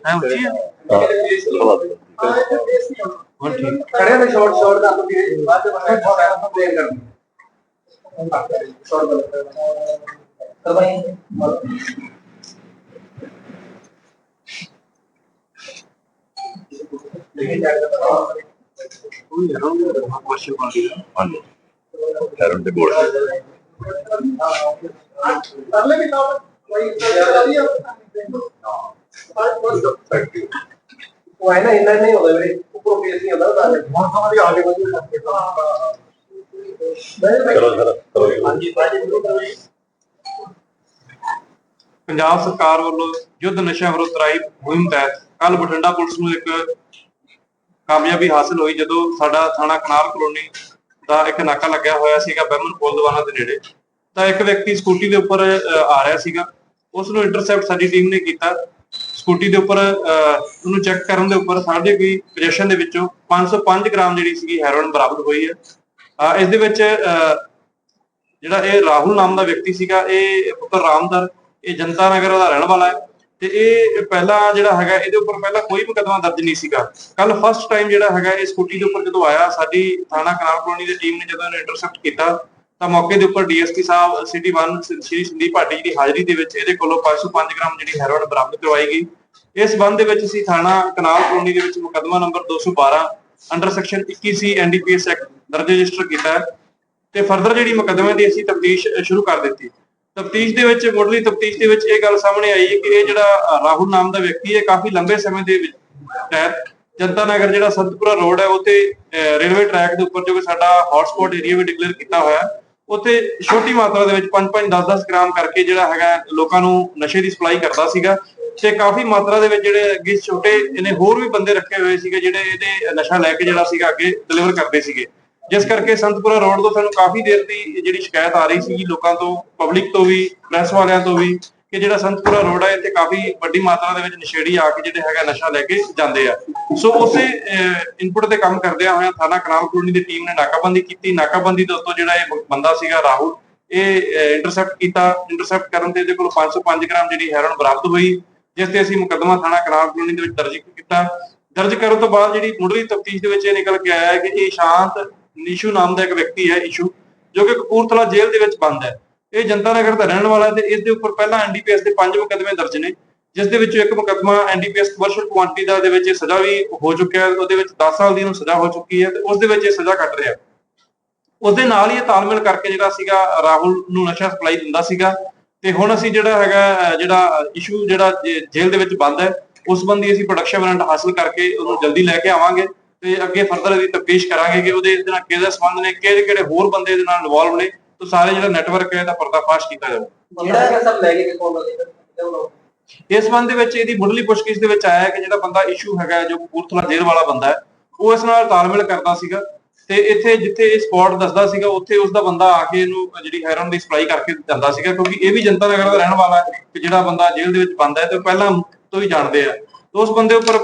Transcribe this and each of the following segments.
ਹੈ ਉੱਚੀ ਹੈ ਹੁਣ ਠੀਕ ਖੜੇ ਨੇ ਸ਼ਾਰਟ ਸ਼ਾਰਟ ਦਾ ਤੁਸੀਂ ਬਾਅਦ ਵਿੱਚ ਮੈਂ ਸ਼ਾਰਟ ਪਲੇ ਕਰਨੀ ਸ਼ਾਰਟ ਕਰਵਾਈ ਲੇਕਿਨ ਹਾਂਜੀ ਹੈਰਨ ਦੇ ਕੋਲ ਕਰਲੇ ਵੀ ਨਾ ਕੋਈ ਜ਼ਿਆਦਾ ਨਹੀਂ ਉਹ ਹੈ ਨਾ ਇੰਨਾ ਨਹੀਂ ਹੁੰਦਾ ਵੀਰੇ ਉੱਪਰੋਂ ਫੇਸ ਨਹੀਂ ਹੁੰਦਾ ਤਾਂ ਹੁਣ ਸਮਝ ਆ ਗਏ ਵਧੀਆ ਚਲੋ ਸਰ ਕਰੋ ਹਾਂਜੀ ਬਾਜੀ ਪੰਜਾਬ ਸਰਕਾਰ ਵੱਲੋਂ ਯੁੱਧ ਨਸ਼ਾ ਵਿਰੁੱਧ ਰਾਈ ਮੁਹਿੰਮ ਤਹਿਤ ਕੱਲ ਬਠਿੰਡਾ ਪੁਲਿਸ ਨੂੰ ਇੱਕ ਕਾਮਯਾਬੀ ਹਾਸਲ ਹੋਈ ਜਦੋਂ ਸਾਡਾ ਥਾਣਾ ਕਨਾਲ ਕਲੋਨੀ ਦਾ ਇੱਕ ਨਾਕਾ ਲੱਗਿਆ ਹੋਇਆ ਸੀਗਾ ਬਹਿਮਨ ਪੁਲ ਦਵਾਨਾ ਦੇ ਨੇੜੇ। ਤਾਂ ਇੱਕ ਵਿਅਕਤੀ ਸਕੂਟੀ ਦੇ ਉੱਪਰ ਆ ਰਿਹਾ ਸੀਗਾ। ਉਸ ਨੂੰ ਇੰਟਰਸੈਪਟ ਸਾਡੀ ਟੀਮ ਨੇ ਕੀਤਾ। ਸਕੂਟੀ ਦੇ ਉੱਪਰ ਉਹਨੂੰ ਚੈੱਕ ਕਰਨ ਦੇ ਉੱਪਰ ਸਾਡੇ ਕੋਈ ਪੋਜੀਸ਼ਨ ਦੇ ਵਿੱਚੋਂ 505 ਗ੍ਰਾਮ ਜਿਹੜੀ ਸੀਗੀ ਹੈਰੋਇਨ ਬਰਾਮਦ ਹੋਈ ਹੈ। ਅਹ, ਇਸ ਦੇ ਵਿੱਚ ਅਹ, ਜਿਹੜਾ ਇਹ ਰਾਹੁਲ ਨਾਮ ਦਾ ਵਿਅਕਤੀ ਸੀਗਾ ਇਹ ਪੁੱਤਰ ਰਾਮਦਰ ਇਹ ਜਨਤਾ ਨਗਰ ਦਾ ਰਹਿਣ ਵਾਲਾ ਹੈ। ਤੇ ਇਹ ਪਹਿਲਾਂ ਜਿਹੜਾ ਹੈਗਾ, ਇਹਦੇ ਉੱਪਰ ਪਹਿਲਾਂ ਕੋਈ ਮੁਕੱਦਮਾ ਦਰਜ ਨਹੀਂ ਸੀਗਾ। ਕੱਲ ਫਸਟ ਟਾਈਮ ਜਿਹੜਾ ਹੈਗਾ ਇਹ ਸਕੂਟੀ ਦੇ ਉੱਪਰ ਜਦੋਂ ਆਇਆ, ਸਾਡੀ ਥਾਣਾ ਕਨਾਲ ਕਲੋਨੀ ਦੀ ਟੀਮ ਨੇ ਜਦੋਂ ਇਹਨੂੰ ਇੰਟਰਸੈਪਟ ਕੀਤਾ, ਤਾਂ ਮੌਕੇ ਦੇ ਉੱਪਰ ਡੀਐਸਪੀ ਸਾਹਿਬ ਸਿਟੀ 1 ਸ਼੍ਰੀ ਸੰਦੀਪ ਭਾਟੀ ਦੀ ਹਾਜ਼ਰੀ ਦੇ ਵਿੱਚ ਇਹਦੇ ਕੋਲੋਂ 505 ਗ੍ਰਾਮ ਜਿਹੜੀ ਹੈਰੋਇਨ ਬਰਾਮਦ ਕਰਵਾਈ ਗਈ। ਇਸ ਸੰਬੰਧ ਦੇ ਵਿੱਚ ਅਸੀਂ ਥਾਣਾ ਕਨਾਲ ਕਲੋਨੀ ਦੇ ਵਿੱਚ ਮੁਕੱਦਮਾ number 212 under section 21 C NDPS act ਦਰਜ ਰਜਿਸਟਰ ਕੀਤਾ ਹੈ। ਤੇ ਫਰਦਰ ਜਿਹੜੀ ਮੁਕੱਦਮੇ ਦੀ ਅਸੀਂ ਤਫਤੀਸ਼ ਸ਼ੁਰੂ ਕਰ ਦਿੱਤੀ। ਤਫਤੀਸ਼ ਦੇ ਵਿੱਚ ਮੁੱਢਲੀ ਤਫਤੀਸ਼ ਦੇ ਵਿੱਚ ਇਹ ਗੱਲ ਸਾਹਮਣੇ ਆਈ ਹੈ ਕਿ ਇਹ ਜਿਹੜਾ ਰਾਹੁਲ ਨਾਮ ਦਾ ਵਿਅਕਤੀ ਹੈ ਕਾਫੀ ਲੰਬੇ ਸਮੇਂ ਦੇ ਵਿੱਚ ਤਹਿਤ ਜਨਤਾ ਨਗਰ ਜਿਹੜਾ ਸੰਤਪੁਰਾ ਰੋਡ ਹੈ ਉੱਤੇ ਰੇਲਵੇ ਟਰੈਕ ਦੇ ਉੱਪਰ ਜੋ ਕਿ ਸਾਡਾ ਹੌਟਸਪੌਟ ਏਰੀਆ ਵੀ ਡਿਕਲੇਅਰ ਕੀਤਾ ਹੋਇਆ ਹੈ, ਉੱਥੇ ਛੋਟੀ ਮਾਤਰਾ ਦੇ ਵਿੱਚ 5-5 10-10 ਗ੍ਰਾਮ ਕਰਕੇ ਜਿਹੜਾ ਹੈਗਾ ਲੋਕਾਂ ਨੂੰ ਨਸ਼ੇ ਦੀ ਸਪਲਾਈ ਕਰਦਾ ਸੀਗਾ ਤੇ ਕਾਫੀ ਮਾਤਰਾ ਦੇ ਵਿੱਚ ਜਿਹੜੇ ਅੱਗੇ ਛੋਟੇ ਇਹਨੇ ਹੋਰ ਵੀ ਬੰਦੇ ਰੱਖੇ ਹੋਏ ਸੀਗੇ ਜਿਹੜੇ ਇਹਦੇ ਨਸ਼ਾ ਲੈ ਕੇ ਜਿਹੜਾ ਸੀਗਾ ਅੱਗੇ ਡਿਲੀਵਰ ਕਰਦੇ ਸੀਗੇ। ਜਿਸ ਕਰਕੇ ਸੰਤਪੁਰਾ ਰੋਡ ਤੋਂ ਸਾਨੂੰ ਕਾਫੀ ਦੇਰ ਦੀ ਜਿਹੜੀ ਸ਼ਿਕਾਇਤ ਆ ਰਹੀ ਸੀ ਲੋਕਾਂ ਤੋਂ ਪਬਲਿਕ ਤੋਂ ਵੀ ਪ੍ਰੈਸ ਵਾਲਿਆਂ ਤੋਂ ਵੀ, ਕਿ ਜਿਹੜਾ ਸੰਤਪੁਰਾ ਰੋਡ ਹੈ ਇੱਥੇ ਕਾਫੀ ਵੱਡੀ ਮਾਤਰਾ ਦੇ ਵਿੱਚ ਨਸ਼ੇੜੀ ਆ ਕੇ ਜਿਹੜੇ ਹੈਗਾ ਨਸ਼ਾ ਲੈ ਕੇ ਜਾਂਦੇ ਆ। ਸੋ ਉਸੇ ਇਨਪੁਟ ਤੇ ਕੰਮ ਕਰਦਿਆਂ ਹੋਇਆਂ ਥਾਣਾ ਕਨਾਲ ਕਲੋਨੀ ਦੀ ਟੀਮ ਨੇ ਨਾਕਾਬੰਦੀ ਕੀਤੀ। ਨਾਕਾਬੰਦੀ ਦੇ ਉੱਤੋਂ ਜਿਹੜਾ ਇਹ ਬੰਦਾ ਸੀਗਾ ਰਾਹੁਲ, ਇਹ ਇੰਟਰਸੈਪਟ ਕੀਤਾ। ਇੰਟਰਸੈਪਟ ਕਰਨ ਤੇ ਇਹਦੇ ਕੋਲ 505 ਗ੍ਰਾਮ ਜਿਹੜੀ ਹੈਰੋਨ ਬਰਾਮਦ ਹੋਈ, ਜਿਸ ਤੇ ਅਸੀਂ ਮੁਕੱਦਮਾ ਥਾਣਾ ਕਨਾਲ ਕਲੋਨੀ ਦੇ ਵਿੱਚ ਦਰਜ ਕੀਤਾ। ਦਰਜ ਕਰਨ ਤੋਂ ਬਾਅਦ ਜਿਹੜੀ ਮੁੱਢਲੀ ਤਫਤੀਸ਼ ਦੇ ਵਿੱਚ ਇਹ ਨਿਕਲ ਕੇ ਆਇਆ ਹੈ ਕਿ ਇਹ ਸ਼ਾਂਤ ਨੀਸ਼ੂ ਨਾਮ ਦਾ ਇੱਕ ਵਿਅਕਤੀ ਹੈ ਇਸ਼ੂ, ਜੋ ਕਿ ਕਪੂਰਥਲਾ ਜੇਲ੍ਹ ਦੇ ਵਿੱਚ ਬੰਦ ਹੈ। ਇਹ ਜਨਤਾ ਨਗਰ ਦਾ ਰਹਿਣ ਵਾਲਾ ਹੈ ਤੇ ਇਸ ਦੇ ਉੱਪਰ ਪਹਿਲਾਂ ਐਨਡੀਪੀਐਸ ਦੇ ਪੰਜ ਮੁਕੱਦਮੇ ਦਰਜ ਨੇ, ਜਿਸ ਦੇ ਵਿੱਚੋਂ ਇੱਕ ਮੁਕੱਦਮਾ ਐਨਡੀਪੀਐਸ ਕਮਰਸ਼ੀਅਲ ਕੁਆਂਟੀਟੀ ਦਾ, ਦੇ ਵਿੱਚ ਇਹ ਸਜ਼ਾ ਵੀ ਹੋ ਚੁੱਕਿਆ ਹੈ, ਉਹਦੇ ਵਿੱਚ 10 ਸਾਲ ਦੀ ਇਹਨੂੰ ਸਜ਼ਾ ਹੋ ਚੁੱਕੀ ਹੈ ਤੇ ਉਸ ਦੇ ਵਿੱਚ ਇਹ ਸਜ਼ਾ ਕੱਟ ਰਿਹਾ। ਉਸ ਦੇ ਨਾਲ ਹੀ ਇਹ ਤਾਲਮੇਲ ਕਰਕੇ ਜਿਹੜਾ ਸੀਗਾ ਰਾਹੁਲ ਨੂੰ ਨਸ਼ਾ ਸਪਲਾਈ ਦਿੰਦਾ ਸੀਗਾ ਤੇ ਹੁਣ ਅਸੀਂ ਜਿਹੜਾ ਹੈਗਾ ਜਿਹੜਾ ਇਸ਼ੂ ਜਿਹੜਾ ਜੇਲ੍ਹ ਦੇ ਵਿੱਚ ਬੰਦ ਹੈ, ਉਸ ਸੰਬੰਧੀ ਅਸੀਂ ਪ੍ਰੋਡਕਸ਼ਨ ਵਾਰੰਟ ਹਾਸਲ ਕਰਕੇ ਉਹਨੂੰ ਜਲਦੀ ਲੈ ਕੇ ਆਵਾਂਗੇ। ਤੇ ਅੱਗੇ ਫਰਦਰ ਇਹਦੀ ਤਫਤੀਸ਼ ਕਰਾਂਗੇ ਕਿ ਉਹਦੇ ਇਹਦੇ ਨਾਲ ਕਿਹਦੇ ਸੰਬੰਧ ਨੇ ਕਿਹੜੇ ਕਿਹੜੇ ਹੋਰ ਬੰਦੇ ਇਹਦੇ ਨਾਲ ਇਨਵੋਲਵ ਨੇ ਤਾਂ ਸਾਰੇ ਜਿਹੜਾ ਨੈਟਵਰਕ ਹੈ ਇਹਦਾ ਪਰਦਾਫਾਸ਼ ਕੀਤਾ ਜਾਵੇ। ਜਿਹੜਾ ਸਭ ਲੈ ਕੇ ਬੰਦੇ ਇਸ ਸੰਬੰਧ ਦੇ ਵਿੱਚ ਇਹਦੀ ਮੁੱਢਲੀ ਪੁੱਛਗਿੱਛ ਦੇ ਵਿੱਚ ਆਇਆ ਹੈ ਕਿ ਜਿਹੜਾ ਬੰਦਾ ਇਸ਼ੂ ਹੈਗਾ ਜੋ ਕਪੂਰਥਲਾ ਜੇਲ੍ਹ ਵਾਲਾ ਬੰਦਾ ਹੈ ਉਹ ਇਸ ਨਾਲ ਤਾਲਮੇਲ ਕਰਦਾ ਸੀਗਾ ਤੇ ਇੱਥੇ ਜਿੱਥੇ ਇਹ ਸਪੌਟ ਦੱਸਦਾ ਸੀਗਾ ਉੱਥੇ ਉਸ ਦਾ ਬੰਦਾ ਆ ਕੇ ਇਹਨੂੰ ਜਿਹੜੀ ਹੈਰੋਨ ਦੀ ਸਪਲਾਈ ਕਰਕੇ ਜਾਂਦਾ ਸੀਗਾ ਕਿਉਂਕਿ ਇਹ ਵੀ ਜਨਤਾ ਨਗਰ ਦਾ ਰਹਿਣ ਵਾਲਾ ਹੈ ਕਿ ਜਿਹੜਾ ਬੰਦਾ ਜੇਲ੍ਹ ਦੇ ਵਿੱਚ ਬੰਦ ਹੈ ਤੇ ਪਹਿਲਾਂ ਤੋਂ ਹੀ ਜਾਣਦੇ ਆ। ਤੇ ਉਸ ਬੰਦੇ ਉੱਪਰ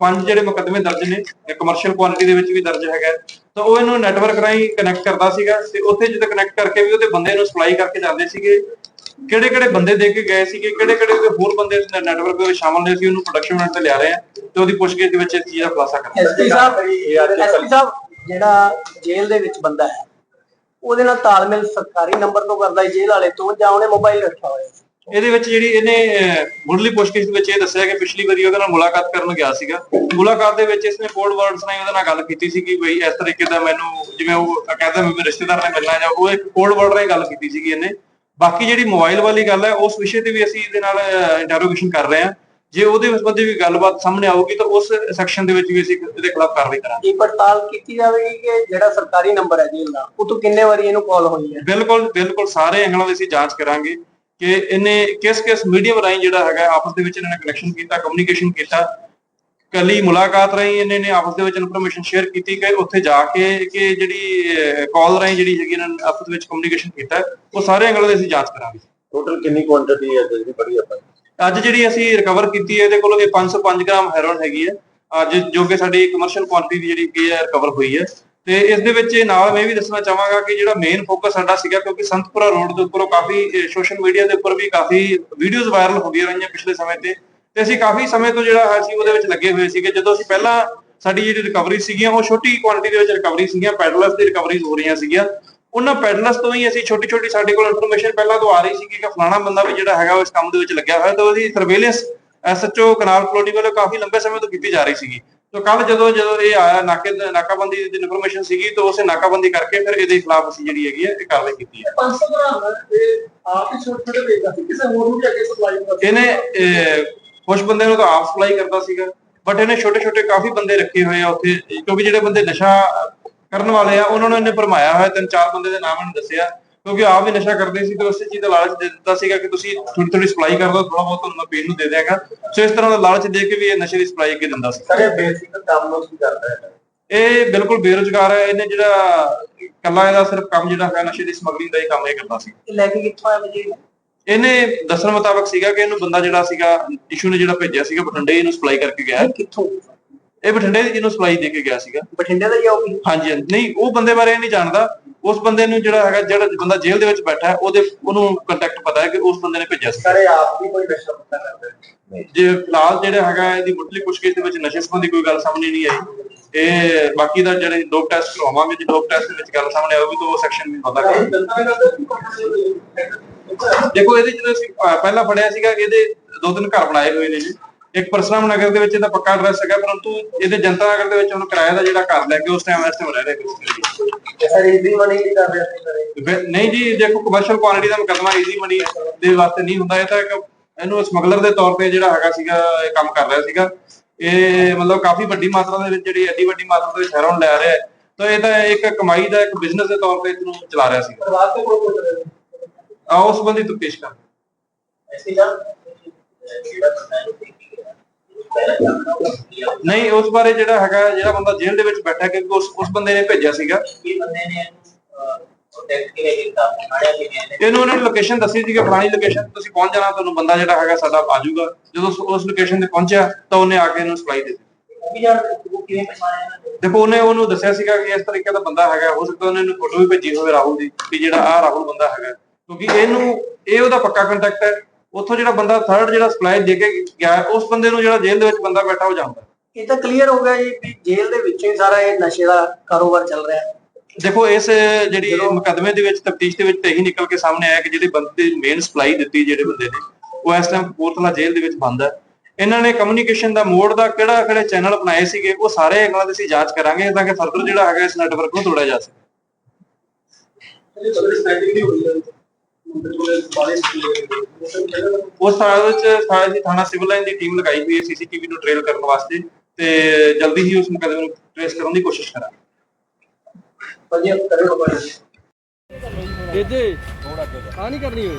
ਪੰਜ ਜਿਹੜੇ ਮੁਕੱਦਮੇ ਦਰਜ ਨੇ ਕਮਰਸ਼ੀਅਲ ਕੁਆਲਿਟੀ ਦੇ ਵਿੱਚ ਵੀ ਦਰਜ ਹੈਗਾ। ਤਾਂ ਉਹ ਇਹਨੂੰ ਨੈਟਵਰਕ ਰਾਹੀਂ ਕਨੈਕਟ ਕਰਦਾ ਸੀਗਾ ਤੇ ਉੱਥੇ ਜਦੋਂ ਕਨੈਕਟ ਕਰਕੇ ਵੀ ਉਹਦੇ ਬੰਦੇ ਨੂੰ ਸਪਲਾਈ ਕਰਕੇ ਜਾਂਦੇ ਸੀਗੇ ਕਿਹੜੇ ਕਿਹੜੇ ਬੰਦੇ ਦੇ ਕੇ ਗਏ ਸੀਗੇ ਕਿਹੜੇ ਕਿਹੜੇ ਉਹਦੇ ਹੋਰ ਬੰਦੇ ਇਸ ਨੈਟਵਰਕ ਦੇ ਵਿੱਚ ਸ਼ਾਮਲ ਨੇ ਸੀ ਉਹਨੂੰ ਪ੍ਰੋਡਕਸ਼ਨ ਯੂਨਿਟ ਤੇ ਲਿਆ ਰਹੇ ਆ ਤੇ ਉਹਦੀ ਪੁੱਛਗਿੱਛ ਦੇ ਵਿੱਚ ਇਸ ਚੀਜ਼ ਦਾ ਖੁਲਾਸਾ ਕਰਾਂਗੇ ਐਸਪੀ ਸਾਹਿਬ ਐਸਪੀ ਸਾਹਿਬ ਜਿਹੜਾ ਜੇਲ੍ਹ ਦੇ ਵਿੱਚ ਬੰਦਾ ਹੈ ਉਹਦੇ ਨਾਲ ਤਾਲਮੇਲ ਸਰਕਾਰੀ ਨੰਬਰ ਤੋਂ ਕਰਦਾ ਹੈ ਜੇਲ੍ਹ ਵਾਲੇ ਤੋਂ ਜਾਂ ਉਹਨੇ ਮੋਬਾਈਲ ਰੱਖਿਆ ਹੋਇਆ ਹੈ ਇਹਦੇ ਵਿੱਚ ਜਿਹੜੀ ਇਹਨੇ ਮੁੱਢਲੀ ਪੁੱਛਗਿੱਛ ਦੇ ਵਿੱਚ ਇਹ ਦੱਸਿਆ ਕਿ ਪਿਛਲੀ ਵਾਰੀ ਉਹਦੇ ਨਾਲ ਮੁਲਾਕਾਤ ਕਰਨ ਗਿਆ ਸੀਗਾ। ਮੁਲਾਕਾਤ ਦੇ ਵਿੱਚ ਇਸਨੇ ਕੋਡ ਵਰਡਸ ਨਾਲ ਉਹਦੇ ਨਾਲ ਗੱਲ ਕੀਤੀ ਸੀ ਕਿ ਬਈ ਇਸ ਤਰੀਕੇ ਦਾ ਮੈਨੂੰ ਜਿਵੇਂ ਉਹ ਕਹਿੰਦਾ ਵੀ ਮੇਰੇ ਰਿਸ਼ਤੇਦਾਰ ਨੇ ਮਿਲਣਾ ਜਾਂ ਉਹ ਇੱਕ ਕੋਡ ਵਰਡ ਨਾਲ ਗੱਲ ਕੀਤੀ ਸੀਗੀ ਇਹਨੇ। ਬਾਕੀ ਜਿਹੜੀ ਮੋਬਾਈਲ ਵਾਲੀ ਗੱਲ ਹੈ ਉਸ ਵਿਸ਼ੇ ਤੇ ਵੀ ਅਸੀਂ ਇਹਦੇ ਨਾਲ ਇੰਟਰੋਗੇਸ਼ਨ ਕਰ ਰਹੇ ਹਾਂ। ਜੇ ਉਹਦੇ ਸੰਬੰਧੀ ਵੀ ਗੱਲਬਾਤ ਸਾਹਮਣੇ ਆਊਗੀ ਤਾਂ ਉਸ ਸੈਕਸ਼ਨ ਦੇ ਵਿੱਚ ਵੀ ਅਸੀਂ ਇਹਦੇ ਖਿਲਾਫ ਕਾਰਵਾਈ ਕਰਾਂਗੇ। ਇਹ ਪੜਤਾਲ ਕੀਤੀ ਜਾਵੇਗੀ ਕਿ ਜਿਹੜਾ ਸਰਕਾਰੀ ਨੰਬਰ ਹੈ ਜੇਲ੍ਹ ਦਾ? ਉਹ ਤੋਂ ਕਿੰਨੇ ਵਾਰੀ ਇਹਨੂੰ ਕਾਲ ਹੋਈ ਹੈ? ਬਿਲਕੁਲ ਬਿਲਕੁਲ ਸਾਰੇ ਐਂਗਲਾਂ ਦੀ ਅਸੀਂ ਜਾਂਚ ਕਰਾਂਗੇ। ਕਿ ਇਹਨੇ ਕਿਸ ਕਿਸ ਮੀਡੀਅਮ ਰਾਹੀਂ ਜਿਹੜਾ ਹੈਗਾ ਆਪਸ ਦੇ ਵਿੱਚ ਇਹਨਾਂ ਨੇ ਕਨੈਕਸ਼ਨ ਕੀਤਾ ਕਮਿਊਨੀਕੇਸ਼ਨ ਕੀਤਾ। ਕੱਲੀ ਮੁਲਾਕਾਤ ਰਾਹੀਂ ਇਹਨੇ ਨੇ ਆਪਸ ਦੇ ਵਿੱਚ ਇਨਫੋਰਮੇਸ਼ਨ ਸ਼ੇਅਰ ਕੀਤੀ ਕਿ ਉੱਥੇ ਜਾ ਕੇ ਕਿ ਜਿਹੜੀ ਕਾਲ ਰਾਹੀਂ ਜਿਹੜੀ ਹੈਗੀ ਇਹਨਾਂ ਨੇ ਆਪਸ ਵਿੱਚ ਕਮਿਊਨੀਕੇਸ਼ਨ ਕੀਤਾ ਉਹ ਸਾਰੇ ਐਂਗਲਾਂ ਦੀ ਅਸੀਂ ਜਾਂਚ ਕਰਾਂਗੇ। ਟੋਟਲ ਕਿੰਨੀ ਕੁਆਂਟੀਟੀ ਹੈ ਜਿਹੜੀ ਬੜੀ ਆਪਾਂ ਅੱਜ ਜਿਹੜੀ ਅਸੀਂ ਰਿਕਵਰ ਕੀਤੀ ਹੈ ਇਹਦੇ ਕੋਲੋਂ ਇਹ 505 ਗ੍ਰਾਮ ਹੈਰੋਇਨ ਹੈਗੀ ਹੈ। ਅੱਜ ਜੋ ਕਿ ਸਾਡੀ ਕਮਰਸ਼ੀਅਲ ਕੁਆਂਟੀਟੀ ਦੀ ਜਿਹੜੀ ਕੀ ਹੈ ਰਿਕਵਰ ਹੋਈ ਹੈ। ਤੇ ਇਸ ਦੇ ਵਿੱਚ ਨਾਲ ਮੈਂ ਇਹ ਵੀ ਦੱਸਣਾ ਚਾਹਾਂਗਾ ਕਿ ਜਿਹੜਾ ਮੇਨ ਫੋਕਸ ਸਾਡਾ ਸੀਗਾ, ਕਿਉਂਕਿ ਸੰਤਪੁਰਾ ਰੋਡ ਦੇ ਉੱਪਰੋਂ ਕਾਫੀ ਸੋਸ਼ਲ ਮੀਡੀਆ ਦੇ ਉੱਪਰ ਵੀ ਕਾਫੀ ਵੀਡੀਓਜ਼ ਵਾਇਰਲ ਹੋ ਗਈਆਂ ਰਹੀਆਂ ਪਿਛਲੇ ਸਮੇਂ ਤੇ। ਤੇ ਅਸੀਂ ਕਾਫੀ ਸਮੇਂ ਤੋਂ ਜਿਹੜਾ ਅਸੀਂ ਉਹਦੇ ਵਿੱਚ ਲੱਗੇ ਹੋਏ ਸੀਗੇ। ਜਦੋਂ ਅਸੀਂ ਪਹਿਲਾਂ ਸਾਡੀ ਜਿਹੜੀ ਰਿਕਵਰੀ ਸੀਗੀਆਂ, ਉਹ ਛੋਟੀ ਕੁਆਂਟੀਟੀ ਦੇ ਵਿੱਚ ਰਿਕਵਰੀ ਸੀਗੀਆਂ ਪੈਡਲਰਸ ਦੀ ਰਿਕਵਰੀਜ਼ ਹੋ ਰਹੀਆਂ ਸੀਗੀਆਂ। ਉਹਨਾਂ ਪੈਡਲਰਸ ਤੋਂ ਹੀ ਅਸੀਂ ਛੋਟੀ ਛੋਟੀ ਸਾਡੇ ਕੋਲ ਇਨਫੋਰਮੇਸ਼ਨ ਪਹਿਲਾਂ ਤੋਂ ਆ ਰਹੀ ਸੀ ਕਿ ਫਲਾਣਾ ਬੰਦਾ ਵੀ ਜਿਹੜਾ ਹੈਗਾ, ਉਹ ਇਸ ਕੰਮ ਦੇ ਵਿੱਚ ਲੱਗਿਆ ਹੋਇਆ। ਤਾਂ ਉਹਦੀ ਸਰਵੇਲੈਂਸ ਐਸਐਚਓ ਕਨਾਲ ਕਲੋਨੀ ਵੱਲੋਂ ਕਾਫੀ ਲੰਬੇ ਸਮੇਂ ਤੋਂ ਕੀਤੀ ਜਾ ਰਹੀ ਸੀਗੀ। ਤਾਂ ਕੱਲ ਜਦੋਂ ਜਦੋਂ ਇਹ ਆਇਆ ਨਾਕੇ ਨਾਕਾਬੰਦੀ ਦੀ ਇਨਫੋਰਮੇਸ਼ਨ ਸੀਗੀ ਤਾਂ ਉਸੇ ਨਾਕਾਬੰਦੀ ਕਰਕੇ ਫਿਰ ਇਹਦੇ ਖਿਲਾਫ ਅਸੀਂ ਜਿਹੜੀ ਹੈਗੀ ਹੈ ਇਹ ਕਾਰਵਾਈ ਕੀਤੀ ਹੈ। 500 ਗ੍ਰਾਮ ਤੇ ਆਪ ਹੀ ਛੋਟੇ ਛੋਟੇ ਵੇਚਦਾ ਸੀ ਕਿਸੇ ਹੋਰ ਨੂੰ ਵੀ ਅੱਗੇ ਸਪਲਾਈ ਕਰਦਾ ਇਹਨੇ ਕੁਝ ਬੰਦੇ ਨੂੰ ਤਾਂ ਆਪ ਸਪਲਾਈ ਕਰਦਾ ਸੀਗਾ ਬਟ ਇਹਨੇ ਛੋਟੇ ਛੋਟੇ ਕਾਫੀ ਬੰਦੇ ਰੱਖੇ ਹੋਏ ਆ ਉੱਥੇ ਕਿਉਂਕਿ ਜਿਹੜੇ ਬੰਦੇ ਨਸ਼ਾ ਕਰਨ ਵਾਲੇ ਆ ਉਹਨਾਂ ਨੂੰ ਇਹਨੇ ਭਰਮਾਇਆ ਹੋਇਆ ਤਿੰਨ ਚਾਰ ਬੰਦੇ ਦੇ ਨਾਮ ਇਹਨੂੰ ਦੱਸਿਆ ਕਿਉਂਕਿ ਆਪ ਵੀ ਨਸ਼ਾ ਕਰਦੇ ਸੀ ਤੇ ਉਸੇ ਚੀਜ਼ ਦਾ ਲਾਲਚ ਦੇ ਦਿੱਤਾ ਸੀਗਾ ਕਿ ਤੁਸੀਂ ਥੋੜੀ ਥੋੜੀ ਸਪਲਾਈ ਕਰ ਦਿਓ ਥੋੜਾ ਬਹੁਤ ਤੁਹਾਨੂੰ ਮੈਂ ਪੀਣ ਨੂੰ ਦੇ ਦਿਆਂਗਾ ਸੋ ਇਸ ਤਰ੍ਹਾਂ ਦਾ ਲਾਲਚ ਦੇ ਕੇ ਵੀ ਇਹ ਨਸ਼ੇ ਦੀ ਸਪਲਾਈ ਅੱਗੇ ਦਿੰਦਾ ਸੀ। ਸਾਰੇ ਬੇਸਿਕ ਕੰਮ ਨੂੰ ਕੀ ਕਰਦਾ ਹੈ? ਇਹ ਬਿਲਕੁਲ ਬੇਰੁਜ਼ਗਾਰ ਹੈ। ਇਹਨੇ ਜਿਹੜਾ ਕੱਲਾ ਇਹਦਾ ਸਿਰਫ ਕੰਮ ਜਿਹੜਾ ਹੈ ਨਸ਼ੇ ਦੀ ਸਮਗਲਿੰਗ ਦਾ ਹੀ ਕੰਮ ਇਹ ਕਰਦਾ ਸੀ। ਲੈ ਕੇ ਕਿੱਥੋਂ ਆਇਆ ਜੀ ਇਹਨੇ ਦੱਸਣ ਮੁਤਾਬਕ ਸੀਗਾ ਕਿ ਇਹਨੂੰ ਬੰਦਾ ਜਿਹੜਾ ਸੀਗਾ ਇਸ਼ੂ ਨੇ ਜਿਹੜਾ ਭੇਜਿਆ ਸੀਗਾ ਬਠਿੰਡੇ ਇਹਨੂੰ ਸਪਲਾਈ ਕਰਕੇ ਗਿਆ ਕਿੱਥੋਂ? ਇਹ ਬਠਿੰਡੇ ਇਹਨੂੰ ਸਪਲਾਈ ਦੇ ਕੇ ਗਿਆ ਸੀਗਾ। ਬਠਿੰਡੇ ਦਾ ਹੀ ਆ ਉਹ ਵੀ? ਹਾਂਜੀ ਹਾਂਜੀ। ਨਹੀਂ ਉਹ ਬੰਦੇ ਬਾਰੇ ਨਹੀਂ ਜਾਣਦਾ। ਉਸ ਬੰਦੇ ਨੂੰ ਜਿਹੜਾ ਹੈਗਾ ਜਿਹੜਾ ਬੰਦਾ ਜੇਲ੍ਹ ਦੇ ਵਿੱਚ ਬੈਠਾ ਹੈ ਉਹਦੇ ਉਹਨੂੰ ਕੰਟੈਕਟ ਪਤਾ ਹੈ ਕਿ ਉਸ ਬੰਦੇ ਨੇ ਭੇਜਿਆ ਸੀ। ਸਾਰੇ ਆਪ ਵੀ ਕੋਈ ਨਸ਼ਾ ਪੱਤਾ ਕਰਦਾ। ਹੈ ਜੇ ਫਿਲਹਾਲ ਜਿਹੜਾ ਹੈਗਾ ਇਹਦੀ ਮੁੱਢਲੀ ਪੁੱਛਗਿੱਛ ਦੇ ਵਿੱਚ ਨਸ਼ੇ ਸੰਬੰਧੀ ਕੋਈ ਗੱਲ ਸਾਹਮਣੇ ਨਹੀਂ ਆਈ। ਇਹ ਬਾਕੀ ਦਾ ਜਿਹੜੇ ਡੋਪ ਟੈਸਟ ਕਰਵਾਵਾਂਗੇ ਜੇ ਡੋਪ ਟੈਸਟ ਦੇ ਵਿੱਚ ਗੱਲ ਸਾਹਮਣੇ ਆਊਗੀ ਤਾਂ ਉਹ ਸੈਕਸ਼ਨ ਵੀ ਪਤਾ ਕਰਦਾ ਦੇਖੋ ਇਹਦੇ ਜਦੋਂ ਅਸੀਂ ਪਹਿਲਾਂ ਫੜਿਆ ਸੀਗਾ ਕਿ ਇਹਦੇ ਦੋ ਤਿੰਨ ਘਰ ਬਣਾਏ ਹੋਏ ਨੇ ਜੀ। ਇੱਕ ਪਰਸਰਾਮ ਨਗਰ ਦੇ ਵਿੱਚ ਇਹਦਾ ਪੱਕਾ ਐਡਰੈਸ ਹੈਗਾ ਪਰੰਤੂ ਇਹਦੇ ਜਨਤਾ ਨਗਰ ਦੇ ਵਿੱਚ ਉਹਨੂੰ ਕਿਰਾਏ ਦਾ ਜਿਹੜਾ ਘਰ ਲੈ ਕੇ ਉਸ ਟਾਈਮ ਇਸ ਟਾਈਮ ਰਹਿ ਰਿਹਾ ਸੀ ਸਰ ਇਜ਼ੀ ਮਨੀ ਵੀ ਕਰ ਰਿਹਾ ਸੀ ਫਿਰ- ਨਹੀਂ ਜੀ ਦੇਖੋ ਕਮਰਸ਼ੀਅਲ ਕੁਆਲਿਟੀ ਦਾ ਮੁਕੱਦਮਾ ਈਜ਼ੀ ਮਨੀ ਦੇ ਵਾਸਤੇ ਨਹੀਂ ਹੁੰਦਾ ਇਹ ਤਾਂ ਇੱਕ ਇਹਨੂੰ ਸਮਗਲਰ ਦੇ ਤੌਰ ਤੇ ਜਿਹੜਾ ਹੈਗਾ ਸੀਗਾ ਇਹ ਕੰਮ ਕਰ ਰਿਹਾ ਸੀਗਾ। ਇਹ ਮਤਲਬ ਕਾਫੀ ਵੱਡੀ ਮਾਤਰਾ ਦੇ ਵਿੱਚ ਜਿਹੜੀ ਐਡੀ ਵੱਡੀ ਮਾਤਰਾ ਦੇ ਵਿੱਚ ਹੈਰੋਨ ਲੈ ਰਿਹਾ ਹੈ। ਤਾਂ ਇਹ ਤਾਂ ਇੱਕ ਕਮਾਈ ਦਾ ਇੱਕ ਬਿਜ਼ਨਸ ਦੇ ਤੌਰ ਤੇ ਇਹਨੂੰ ਚਲਾ ਰਿਹਾ ਸੀਗਾ। ਪਰਿਵਾਰ ਤੋਂ ਕੋਈ ਕੋਈ ਕਰੇ ਆ ਉਸ ਸੰਬੰਧੀ ਤਫਤੀਸ਼ ਕਰ। ਐਸੀ ਜਾਂ ਜਿਹੜਾ ਬੰਦਾ ਹੈ ਪਹਿਲਾਂ ਜਾਣਦਾ ਨਹੀਂ ਉਸ ਬਾਰੇ ਜਿਹੜਾ ਹੈਗਾ ਜਿਹੜਾ ਬੰਦਾ ਜੇਲ੍ਹ ਦੇ ਵਿੱਚ ਬੈਠਾ ਕਿ ਉਸ ਉਸ ਬੰਦੇ ਨੇ ਭੇਜਿਆ ਸੀਗਾ। ਇਹ ਬੰਦੇ ਨੇ ਇਹਨੂੰ? ਉਹਨਾਂ ਨੇ ਲੋਕੇਸ਼ਨ ਦੱਸੀ ਸੀ ਕਿ ਫਲਾਣੀ ਲੋਕੇਸ਼ਨ ਤੁਸੀਂ ਪਹੁੰਚ ਜਾਣਾ ਤੁਹਾਨੂੰ ਬੰਦਾ ਜਿਹੜਾ ਹੈਗਾ ਸਾਡਾ ਆ ਜਾਊਗਾ। ਜਦੋਂ ਉਸ- ਲੋਕੇਸ਼ਨ ਤੇ ਪਹੁੰਚਿਆ ਤਾਂ ਉਹਨੇ ਆ ਕੇ ਇਹਨੂੰ ਸਪਲਾਈ ਦੇ ਦਿੱਤੀ। ਦੇਖੋ ਉਹਨੇ ਉਹਨੂੰ ਦੱਸਿਆ ਸੀਗਾ ਕਿ ਇਸ ਤਰੀਕੇ ਦਾ ਬੰਦਾ ਹੈਗਾ ਹੋ ਸਕਦਾ ਉਹਨੇ ਇਹਨੂੰ ਫੋਟੋ ਵੀ ਭੇਜੀ ਹੋਵੇ ਰਾਹੁਲ ਦੀ ਕਿ ਜਿਹੜਾ ਆ ਰਾਹੁਲ ਬੰਦਾ ਹੈਗਾ। ਕਿਉਂਕਿ ਇਹਨੂੰ ਇਹ ਉਹਦਾ ਪੱਕਾ ਕੰਟੈਕਟ ਹੈ। ਉੱਥੋਂ ਜਿਹੜਾ ਬੰਦਾ ਥਰਡ ਜਿਹੜਾ ਸਪਲਾਈ ਦੇ ਕੇ ਗਿਆ ਉਸ ਬੰਦੇ ਨੂੰ ਜਿਹੜਾ ਜੇਲ੍ਹ ਦੇ ਵਿੱਚ ਬੰਦਾ ਬੈਠਾ ਉਹ ਜਾਣਦਾ ਇਹ ਤਾਂ ਕਲੀਅਰ ਹੋ ਗਿਆ ਜੀ ਵੀ ਜੇਲ੍ਹ ਦੇ ਵਿੱਚੋਂ ਹੀ ਸਾਰਾ ਇਹ ਨਸ਼ੇ ਦਾ ਕਾਰੋਬਾਰ ਚੱਲ ਰਿਹਾ ਹੈ। ਦੇਖੋ ਇਸ ਜਿਹੜੀ ਮੁਕੱਦਮੇ ਦੇ ਵਿੱਚ ਤਫਤੀਸ਼ ਦੇ ਵਿੱਚ ਤਾਂ ਇਹੀ ਨਿਕਲ ਕੇ ਸਾਹਮਣੇ ਆਇਆ ਕਿ ਜਿਹੜੇ ਬੰਦੇ ਦੀ ਮੇਨ ਸਪਲਾਈ ਦਿੱਤੀ ਜਿਹੜੇ ਬੰਦੇ ਨੇ ਉਹ ਇਸ ਟਾਈਮ ਕਪੂਰਥਲਾ ਜੇਲ੍ਹ ਦੇ ਵਿੱਚ ਬੰਦ ਹੈ। ਇਹਨਾਂ ਨੇ ਕਮਿਊਨੀਕੇਸ਼ਨ ਦਾ ਮੋਡ ਦਾ ਕਿਹੜਾ ਕਿਹੜੇ ਚੈਨਲ ਬਣਾਏ ਸੀਗੇ ਉਹ ਸਾਰੇ ਅਗਲਾ ਦੀ ਅਸੀਂ ਜਾਂਚ ਕਰਾਂਗੇ ਤਾਂ ਕਿ ਫਰਦਰ ਜਿਹੜਾ ਹੈਗਾ ਇਸ ਨੈਟਵਰਕ ਨੂੰ ਤੋੜਿਆ ਜਾ ਸਕੇ। ਉਸ ਥਾਣੇ ਵਿੱਚ ਥਾਣੇ ਦੀ ਥਾਣਾ ਸਿਵਲ ਲਾਈਨ ਦੀ ਟੀਮ ਲਗਾਈ ਹੋਈ ਹੈ ਸੀਸੀਟੀਵੀ ਨੂੰ ਟ੍ਰੇਲ ਕਰਨ ਵਾਸਤੇ ਤੇ ਜਲਦੀ ਹੀ ਉਸ ਮੁਕੱਦਮੇ ਨੂੰ ਟ੍ਰੇਸ ਕਰਨ ਦੀ ਕੋਸ਼ਿਸ਼ ਕਰਾਂਗੇ। ਪੰਜੇ ਕਰੇ ਪਾਏ ਇਹਦੇ ਆ ਨਹੀਂ ਕਰਨੀ ਓਏ।